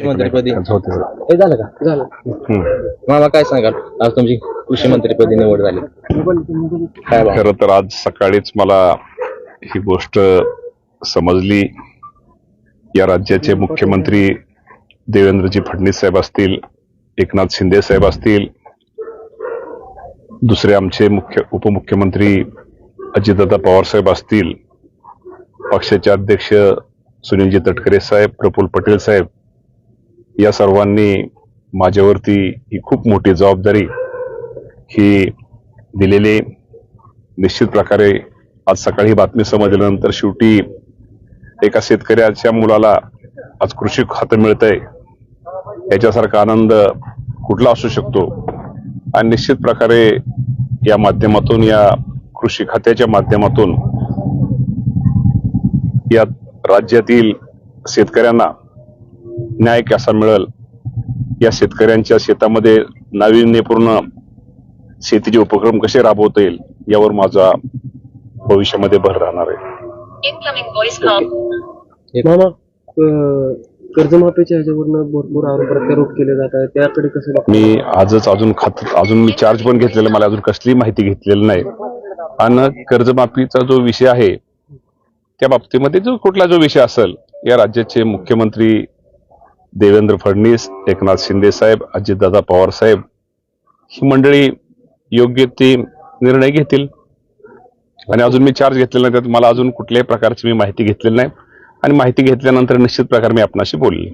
मंत्रिपदी होते. हे झालं का? झालं. मामा काय सांगाल? आज तुमची कृषी मंत्रिपदी निवड झाली. काय? खरं तर आज सकाळीच मला ही गोष्ट समजली. या राज्याचे मुख्यमंत्री देवेंद्रजी फडणवीस साहेब असतील एकनाथ शिंदे साहेब असतील दुसरे आमचे मुख्य उपमुख्यमंत्री अजितदादा पवार साहेब असतील पक्षाचे अध्यक्ष सुनीलजी तटकरे साहेब प्रफुल्ल पटेल साहेब या सर्वांनी माझ्यावरती ही खूप मोठी जबाबदारी ही दिलेली. निश्चित प्रकारे आज सकाळी बातमी समजल्यानंतर शेवटी एका शेतकऱ्याच्या मुलाला आज कृषी खातं मिळतंय. याच्यासारखा आनंद कुठला असू शकतो? आणि निश्चित प्रकारे या माध्यमातून या कृषी खात्याच्या माध्यमातून या राज्यातील शेतकऱ्यांना न्याय कसा मिळेल. या शेतकऱ्यांच्या शेतामध्ये नाविन्यपूर्ण शेतीचे उपक्रम कसे राबवता येईल यावर माझा भविष्यामध्ये भर राहणार आहे. Incoming voice call. मामा अं, कर्जमाफीच्या ह्याच्यावरनं भरपूर आरोप प्रत्यारोप केले जात आहेत. त्याकडे कसं? मी आजच अजून खात अजून मी चार्ज पण घेतलेला मला अजून कसली माहिती घेतलेली नाही. आणि कर्जमाफीचा जो विषय आहे त्या बाबतीमध्ये जो कुठला जो विषय असेल या राज्याचे मुख्यमंत्री देवेंद्र फडणवीस एकनाथ शिंदे साहेब अजितदादा पवार साहेब ही मंडळी योग्य ते निर्णय घेतील. आणि अजून मी चार्ज घेतलेला नाही त्यात मला अजून कुठल्याही प्रकारची मी माहिती घेतलेली नाही. आणि माहिती घेतल्यानंतर निश्चित प्रकारे मी आपणाशी बोलले.